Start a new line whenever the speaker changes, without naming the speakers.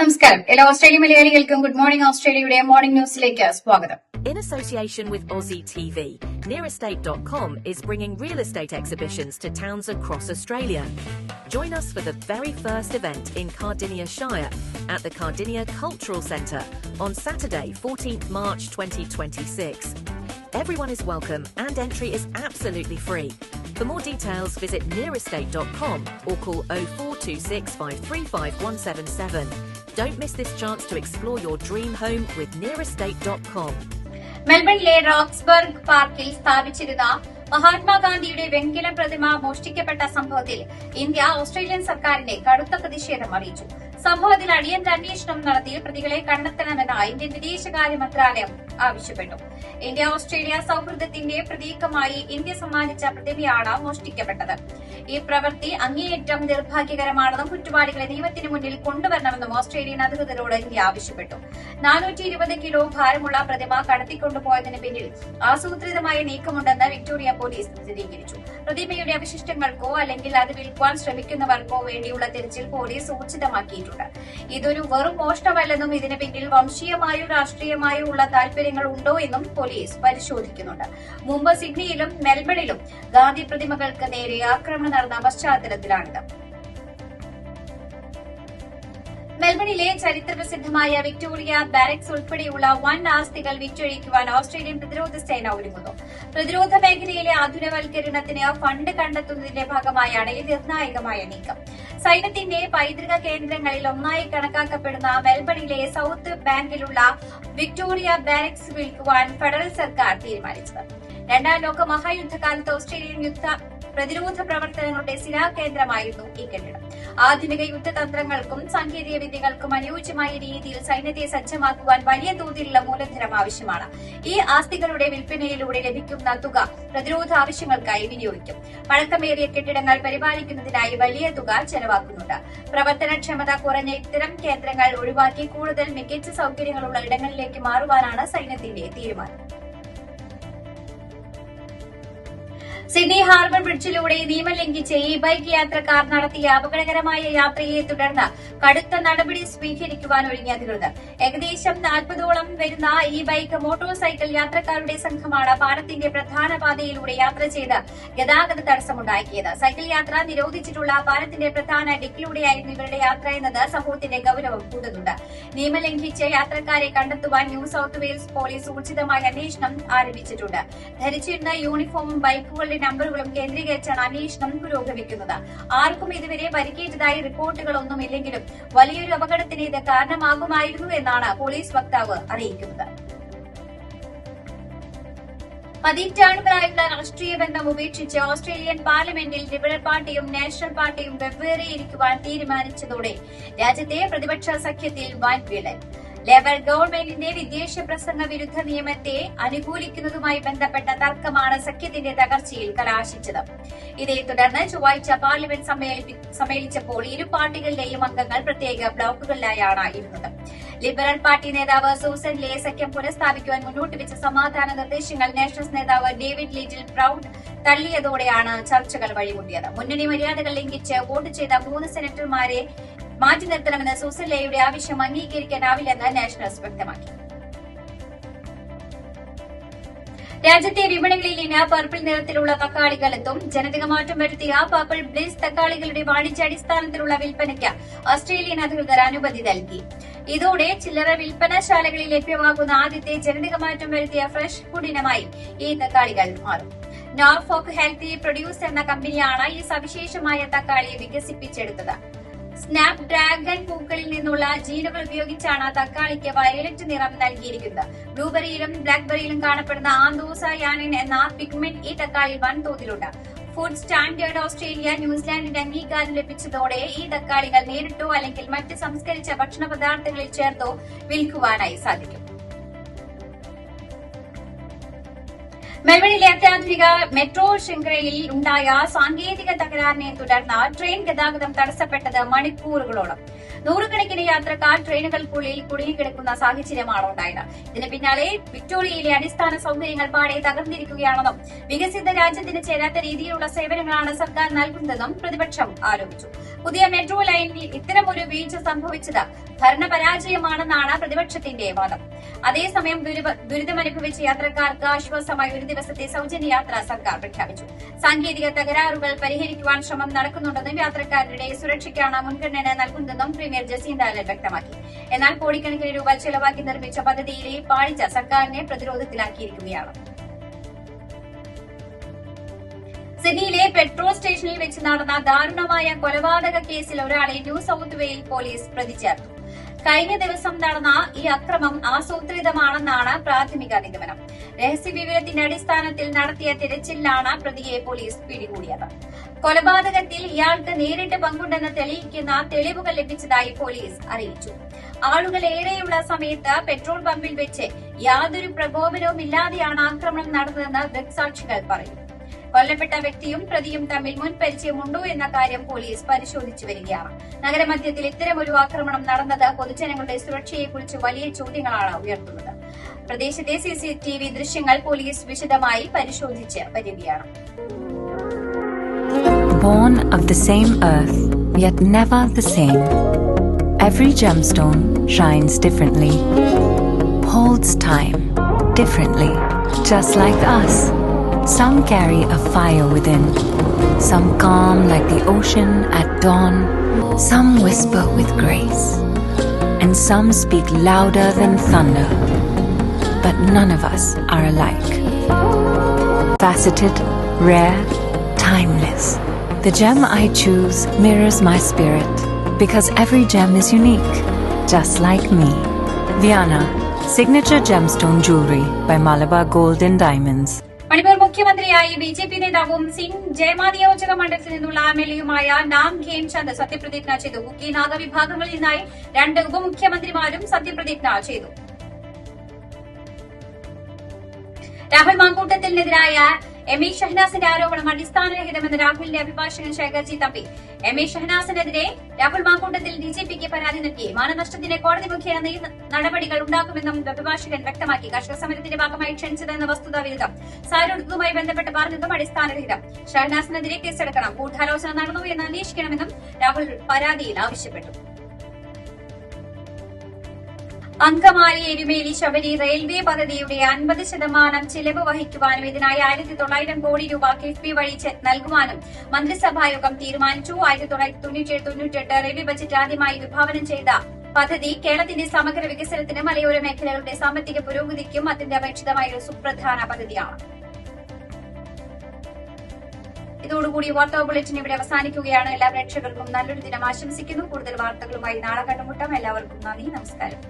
നമസ്കാരം എല്ലാ ഓസ്ട്രേലിയ മലയാളികൾക്കും ഗുഡ് മോർണിംഗ് ഓസ്ട്രേലിയയുടെ മോർണിംഗ് ന്യൂസിലേക്ക് സ്വാഗതം
In association with Aussie TV, Nearestate.com is bringing real estate exhibitions to towns across Australia. Join us for the very first event in Cardinia Shire at the Cardinia Cultural Centre on Saturday, 14th March 2026. Everyone is welcome and entry is absolutely free. For more details, visit nearestate.com or call 0426 535 177. Don't miss this chance to explore your dream home with nearestate.com.
മെൽബണിലെ Roxburgh പാർക്കിൽ സ്ഥാപിച്ചിരുന്ന മഹാത്മാഗാന്ധിയുടെ വെങ്കല പ്രതിമ മോഷ്ടിക്കപ്പെട്ട സംഭവത്തിൽ India Australian സർക്കാരിനെ കടുത്ത പ്രതിഷേധം അറിയിച്ചു സംഭവത്തിൽ അടിയന്തര അന്വേഷണം നടത്തി പ്രതികളെ കണ്ടെത്തണമെന്ന് ഇന്ത്യൻ വിദേശകാര്യ മന്ത്രാലയം ആവശ്യപ്പെട്ടു. ഇന്ത്യ ഓസ്ട്രേലിയ സൌഹൃദത്തിന്റെ പ്രതീകമായി ഇന്ത്യ സമ്മാനിച്ച പ്രതിമയാണ് മോഷ്ടിക്കപ്പെട്ടത്. ഈ പ്രവൃത്തി അങ്ങേയറ്റം നിർഭാഗ്യകരമാണെന്നും കുറ്റവാളികളെ നിയമത്തിന് മുന്നിൽ കൊണ്ടുവരണമെന്നും ഓസ്ട്രേലിയൻ അധികൃതരോട് ഇന്ത്യ ആവശ്യപ്പെട്ടു. നാനൂറ്റി ഇരുപത് കിലോ ഭാരമുള്ള പ്രതിമ കടത്തിക്കൊണ്ടുപോയതിന് പിന്നിൽ ആസൂത്രിതമായ നീക്കമുണ്ടെന്ന് വിക്ടോറിയ പോലീസ് സ്ഥിരീകരിച്ചു. പ്രതിമയുടെ അവശിഷ്ടങ്ങൾക്കോ അല്ലെങ്കിൽ അത് വിൽക്കുവാൻ ശ്രമിക്കുന്നവർക്കോ വേണ്ടിയുള്ള തിരച്ചിൽ പോലീസ് ഊർജിതമാക്കിയിട്ടുണ്ട്. ഇതൊരു വെറും മോഷണമല്ലെന്നും ഇതിന് പിന്നിൽ വംശീയമായോ രാഷ്ട്രീയമായോ ഉള്ള താൽപര്യങ്ങൾ ഉണ്ടോ എന്നും പോലീസ് പരിശോധിക്കുന്നുണ്ട്. മുംബൈ സിഡ്നിയിലും മെൽബണിലും ഗാന്ധി പ്രതിമകൾക്ക് നേരെ ആക്രമണം നടന്ന പശ്ചാത്തലത്തിലാണിത്. മെൽബണിലെ ചരിത്രപ്രസിദ്ധമായ വിക്ടോറിയ ബാരക്സ് ഉൾപ്പെടെയുള്ള വൻ ആസ്തികൾ വിറ്റൊഴിക്കുവാൻ ഓസ്ട്രേലിയൻ പ്രതിരോധ സേന ഒരുങ്ങുന്നു. പ്രതിരോധ മേഖലയിലെ ആധുനികവൽക്കരണത്തിന് ഫണ്ട് കണ്ടെത്തുന്നതിന്റെ ഭാഗമായാണ് ഈ നിർണായകമായ നീക്കം. സൈന്യത്തിന്റെ പൈതൃക കേന്ദ്രങ്ങളിൽ ഒന്നായി കണക്കാക്കപ്പെടുന്ന മെൽബണിലെ സൌത്ത് ബാങ്കിലുള്ള വിക്ടോറിയ ബാരക്സ് വിൽക്കുവാൻ ഫെഡറൽ സർക്കാർ തീരുമാനിച്ചത്. രണ്ടാം ലോക മഹായുദ്ധകാലത്ത് ഓസ്ട്രേലിയൻ യുദ്ധ പ്രതിരോധ പ്രവർത്തനങ്ങളുടെ ശിലാകേന്ദ്രമായിരുന്നു ഈ കെട്ടിടം. ആധുനിക യുദ്ധതന്ത്രങ്ങൾക്കും സാങ്കേതിക വിദ്യകൾക്കും അനുയോജ്യമായ രീതിയിൽ സൈന്യത്തെ സജ്ജമാക്കുവാൻ വലിയ തോതിലുള്ള മൂലധനം ആവശ്യമാണ്. ഈ ആസ്തികളുടെ വിൽപ്പനയിലൂടെ ലഭിക്കുന്ന തുക പ്രതിരോധ ആവശ്യങ്ങൾക്കായി വിനിയോഗിക്കും. പഴക്കമേറിയ കെട്ടിടങ്ങൾ പരിപാലിക്കുന്നതിനായി വലിയ തുക ചെലവാക്കുന്നുണ്ട്. പ്രവർത്തനക്ഷമത കുറഞ്ഞ ഇത്തരം കേന്ദ്രങ്ങൾ ഒഴിവാക്കി കൂടുതൽ മികച്ച സൗകര്യങ്ങളുള്ള ഇടങ്ങളിലേക്ക് മാറുവാനാണ് സൈന്യത്തിന്റെ തീരുമാനം. സിഡ്നി ഹാർബർ ബ്രിഡ്ജിലൂടെ നിയമം ലംഘിച്ച് ഈ ബൈക്ക് യാത്രക്കാർ നടത്തിയ അപകടകരമായ യാത്രയെ തുടർന്ന് കടുത്ത നടപടി സ്വീകരിക്കുവാൻ ഒരുങ്ങിയ അധികൃതർ. ഏകദേശം നാൽപ്പതോളം വരുന്ന ഈ ബൈക്ക് മോട്ടോർ സൈക്കിൾ യാത്രക്കാരുടെ സംഘമാണ് പാലത്തിന്റെ പ്രധാന പാതയിലൂടെ യാത്ര ചെയ്ത് ഗതാഗത തടസ്സമുണ്ടാക്കിയത്. സൈക്കിൾ യാത്ര നിരോധിച്ചിട്ടുള്ള പാലത്തിന്റെ പ്രധാന ഡിക്കിലൂടെയായിരുന്നു ഇവരുടെ യാത്ര എന്നത് സംഭവത്തിന്റെ ഗൌരവം കൂടുന്നുണ്ട് നിയമം ലംഘിച്ച് യാത്രക്കാരെ കണ്ടെത്തുവാൻ ന്യൂ സൌത്ത് വെയിൽസ് പോലീസ് ഊർജിതമായ അന്വേഷണം ആരംഭിച്ചിട്ടുണ്ട്. ധരിച്ചിരുന്ന യൂണിഫോമും ബൈക്കുകളുടെ നമ്പറുകളും കേന്ദ്രീകരിച്ചാണ് അന്വേഷണം പുരോഗമിക്കുന്നത്. ആർക്കും ഇതുവരെ പരിക്കേറ്റതായി റിപ്പോർട്ടുകളൊന്നുമില്ലെങ്കിലും വലിയൊരു അപകടത്തിന് ഇത് കാരണമാകുമായിരുന്നു എന്നാണ് പോലീസ് വക്താവ് അറിയിക്കുന്നത്. പതിറ്റാണ്ടുകളായുള്ള രാഷ്ട്രീയ ബന്ധം ഉപേക്ഷിച്ച് ഓസ്ട്രേലിയൻ പാർലമെന്റിൽ ലിബറൽ പാർട്ടിയും നാഷണൽ പാർട്ടിയും വെവ്വേറെ ഇരിക്കുവാൻ തീരുമാനിച്ചതോടെ രാജ്യത്തെ പ്രതിപക്ഷ സഖ്യത്തിൽ വൻ വിള്ളൽ ലേബർ ഗവൺമെന്റിന്റെ വിദേശ പ്രസംഗ വിരുദ്ധ നിയമത്തെ അനുകൂലിക്കുന്നതുമായി ബന്ധപ്പെട്ട തർക്കമാണ് സഖ്യത്തിന്റെ തകർച്ചയിൽ കലാശിച്ചത്. ഇതേ തുടർന്ന് ചൊവ്വാഴ്ച പാർലമെന്റ് സമ്മേളിച്ചപ്പോൾ ഇരു പാർട്ടികളിലെയും അംഗങ്ങൾ പ്രത്യേക ബ്ലോക്കുകളിലായാണ് ഇരുന്നത്. ലിബറൽ പാർട്ടി നേതാവ് സൂസൻ ലേ സഖ്യം പുനഃസ്ഥാപിക്കുവാൻ മുന്നോട്ട് വെച്ച സമാധാന നിർദ്ദേശങ്ങൾ നാഷണൽസ് നേതാവ് ഡേവിഡ് ലിറ്റിൽ പ്രൌഡ് തള്ളിയതോടെയാണ് ചർച്ചകൾ വഴിമുട്ടിയത്. മുന്നണി മര്യാദകൾ ലംഘിച്ച് വോട്ട് ചെയ്ത മൂന്ന് സെനറ്റർമാരെ മാറ്റി നിർത്തണമെന്ന് സൂസൻ ലേയുടെ ആവശ്യം അംഗീകരിക്കാനാവില്ലെന്ന് നാഷണൽസ് വ്യക്തമാക്കി. രാജ്യത്തെ വിപണികളിൽ ഇന്ന് പർപ്പിൾ നിറത്തിലുള്ള തക്കാളികൾ എത്തും ജനിതക മാറ്റം ആ പർപ്പിൾ ബ്ലിസ് തക്കാളികളുടെ വാണിജ്യാടിസ്ഥാനത്തിലുള്ള വിൽപ്പനയ്ക്ക് ഓസ്ട്രേലിയൻ അധികൃതർ അനുമതി നൽകി. ഇതോടെ ചില്ലറ വിൽപ്പനശാലകളിൽ ലഭ്യമാകുന്ന ആദ്യത്തെ ജനിതക മാറ്റം വരുത്തിയ ഫ്രഷ് ഫുഡ് ഇനമായി ഈ തക്കാളികൾ മാറും. നോർഫോക്ക് ഹെൽത്തി പ്രൊഡ്യൂസ് എന്ന കമ്പനിയാണ് ഈ സവിശേഷമായ തക്കാളി വികസിപ്പിച്ചെടുത്തത്. സ്നാപ് ഡ്രാഗൺ പൂക്കളിൽ നിന്നുള്ള ജീനുകൾ ഉപയോഗിച്ചാണ് തക്കാളിക്ക് വയലറ്റ് നിറം നൽകിയിരിക്കുന്നത്. ബ്ലൂബെറിയിലും ബ്ലാക്ക്ബെറിയിലും കാണപ്പെടുന്ന ആന്തോസയാനിൻ എന്ന പിഗ്മെന്റ് ഈ തക്കാളിയിൽ വൻതോതിലുണ്ട്. ഫുഡ് സ്റ്റാൻഡേർഡ് ഓസ്ട്രേലിയ ന്യൂസിലാൻഡിന്റെ അംഗീകാരം ലഭിച്ചതോടെ ഈ തക്കാളികൾ നേരിട്ടോ അല്ലെങ്കിൽ മറ്റ് സംസ്കരിച്ച ഭക്ഷണ പദാർത്ഥങ്ങളിൽ ചേർത്തോ വിൽക്കുവാനായി സാധിക്കും. മെൽബണിലെ അത്യാധുനിക മെട്രോ ശൃംഖലയിൽ ഉണ്ടായ സാങ്കേതിക തകരാറിനെ തുടർന്ന് ട്രെയിൻ ഗതാഗതം തടസ്സപ്പെട്ടത് മണിക്കൂറുകളോളം. നൂറുകണക്കിന് യാത്രക്കാർ ട്രെയിനുകൾക്കുള്ളിൽ കുടുങ്ങിക്കിടക്കുന്ന സാഹചര്യമാണ് ഉണ്ടായത്. ഇതിന് പിന്നാലെ വിക്ടോറിയയിലെ അടിസ്ഥാന സൗകര്യങ്ങൾ പാടെ തകർന്നിരിക്കുകയാണെന്നും വികസിത രാജ്യത്തിന് ചേരാത്ത രീതിയിലുള്ള സേവനങ്ങളാണ് സർക്കാർ നൽകുന്നതെന്നും പ്രതിപക്ഷം ആരോപിച്ചു. പുതിയ മെട്രോ ലൈനിൽ ഇത്തരമൊരു വീഴ്ച സംഭവിച്ചത് ഭരണപരാജയമാണെന്നാണ് പ്രതിപക്ഷത്തിന്റെ വാദം. അതേസമയം ദുരിത- ദുരിതമനുഭവിച്ച യാത്രക്കാർക്ക് ആശ്വാസമായി ഒരു ദിവസത്തെ സൗജന്യ യാത്ര സർക്കാർ പ്രഖ്യാപിച്ചു. സാങ്കേതിക തകരാറുകൾ പരിഹരിക്കുവാൻ ശ്രമം നടക്കുന്നുണ്ടെന്നും യാത്രക്കാരുടെ സുരക്ഷയ്ക്കാണ് മുൻഗണന നൽകുന്നതെന്നും പ്രീമിയർ ജസീന്ത ലാൽ വ്യക്തമാക്കി. എന്നാൽ കോടിക്കണക്കിന് രൂപ ചെലവാക്കി നിർമ്മിച്ച പദ്ധതിയിലെ പാളിച്ച സർക്കാരിനെ പ്രതിരോധത്തിലാക്കിയിരിക്കുകയാണ്. സിഡ്നിയിലെ പെട്രോൾ സ്റ്റേഷനിൽ വെച്ച് നടന്ന ദാരുണമായ കൊലപാതക കേസിൽ ഒരാളെ ന്യൂ സൌത്ത് വെയിൽ പോലീസ് പ്രതി ചേർത്തു കഴിഞ്ഞ ദിവസം നടന്ന ഈ അക്രമം ആസൂത്രിതമാണെന്നാണ് പ്രാഥമിക നിഗമനം. രഹസ്യവിവരത്തിന്റെ അടിസ്ഥാനത്തിൽ നടത്തിയ തിരച്ചിലിലാണ് പ്രതിയെ പോലീസ് പിടികൂടിയത്. കൊലപാതകത്തിൽ ഇയാൾക്ക് നേരിട്ട് പങ്കുണ്ടെന്ന് തെളിയിക്കുന്ന തെളിവുകൾ ലഭിച്ചതായി പോലീസ് അറിയിച്ചു. ആളുകൾ ഏറെയുള്ള സമയത്ത് പെട്രോൾ പമ്പിൽ വെച്ച് യാതൊരു പ്രകോപനവും ഇല്ലാതെയാണ് ആക്രമണം നടന്നതെന്ന് ദൃക്സാക്ഷികൾ പറയുന്നു. കൊല്ലപ്പെട്ട വ്യക്തിയും പ്രതിയും തമ്മിൽ മുൻ പരിചയമുണ്ടോ എന്ന കാര്യം പോലീസ് പരിശോധിച്ചു വരികയാണ് നഗരമധ്യത്തിൽ ഇത്തരം ഒരു ആക്രമണം നടന്നത് പൊതുജനങ്ങളുടെ സുരക്ഷയെക്കുറിച്ച് വലിയ ചോദ്യങ്ങളാണ് ഉയർത്തുന്നത് പ്രദേശത്തെ സി സി ടി വി ദൃശ്യങ്ങൾ പോലീസ് വിശദമായി പരിശോധിച്ച് വരികയാണ്
Born of the same earth, yet never the same. Every gemstone shines differently, holds time differently, just like us. Some carry a fire within, some calm like the ocean at dawn, some whisper with grace, and some speak louder than thunder. But none of us are alike faceted, rare, timeless. The gem I choose mirrors my spirit because every gem is unique, just like me. Viana, signature gemstone jewelry by Malabar Gold and Diamonds.
Manipur മുഖ്യമന്ത്രിയായി B J P നേതാവും സിംഗ് ജയമ നിയോജക മണ്ഡലത്തിൽ നിന്നുള്ള M L എയുമായ നാം ഖേംചന്ദ് സത്യപ്രതിജ്ഞ ചെയ്തു. കുക്കി നാഗ വിഭാഗങ്ങളിൽ നിന്നായി രണ്ട് ഉപമുഖ്യമന്ത്രിമാരും സത്യപ്രതിജ്ഞ ചെയ്തു. രാഹുൽ മാങ്കൂട്ടത്തിനെതിരായ എം ഇ ഷഹനാസിന്റെ ആരോപണം അടിസ്ഥാനരഹിതമെന്ന് രാഹുലിന്റെ അഭിഭാഷകൻ ശേഖർജി തമ്പി എം ഇ ഷഹനാസിനെതിരെ രാഹുൽ മാങ്കൂട്ടത്തിൽ ഡിജിപിക്ക് പരാതി നൽകി. മാനനഷ്ടത്തിന് കോടതി മുഖേന നടപടികൾ ഉണ്ടാക്കുമെന്നും അഭിഭാഷകൻ വ്യക്തമാക്കി. കർഷക സമരത്തിന്റെ ഭാഗമായി ക്ഷണിച്ചതെന്ന വസ്തുതാ വിരുദ്ധം. സാരൂഢതുമായി ബന്ധപ്പെട്ട് പറഞ്ഞതും അടിസ്ഥാനരഹിതം. ഷഹനാസിനെതിരെ കേസെടുക്കണം. ഗൂഢാലോചന നടന്നു എന്ന് അന്വേഷിക്കണമെന്നും രാഹുൽ പരാതിയിൽ ആവശ്യപ്പെട്ടു. അങ്കമാലി എരുമേലി ശബരി റെയിൽവേ പദ്ധതിയുടെ അൻപത് ശതമാനം ചിലവ് വഹിക്കുവാനും ഇതിനായി ആയിരത്തി തൊള്ളായിരം കോടി രൂപ കിഫ്ബി വഴി നൽകുവാനും മന്ത്രിസഭായോഗം തീരുമാനിച്ചു. ആയിരത്തി തൊള്ളായിരത്തി തൊണ്ണൂറ്റിയേഴ് തൊണ്ണൂറ്റെട്ട് റെയിൽവേ ബജറ്റ് ആദ്യമായി വിഭാവനം ചെയ്ത പദ്ധതി കേരളത്തിന്റെ സമഗ്ര വികസനത്തിന് മലയോര മേഖലകളുടെ സാമ്പത്തിക പുരോഗതിക്കും അത്യന്താപേക്ഷിതമായ ഒരു സുപ്രധാന പദ്ധതിയാണ്. ഇതോടുകൂടി വാർത്താ ബുള്ളറ്റിൻ ഇവിടെ അവസാനിക്കുകയാണ്. എല്ലാ പ്രേക്ഷകർക്കും നല്ലൊരു ദിനം ആശംസിക്കുന്നു. കൂടുതൽ വാർത്തകളുമായി നാളെ കണ്ടുമുട്ടാം. എല്ലാവർക്കും നന്ദി. നമസ്കാരം.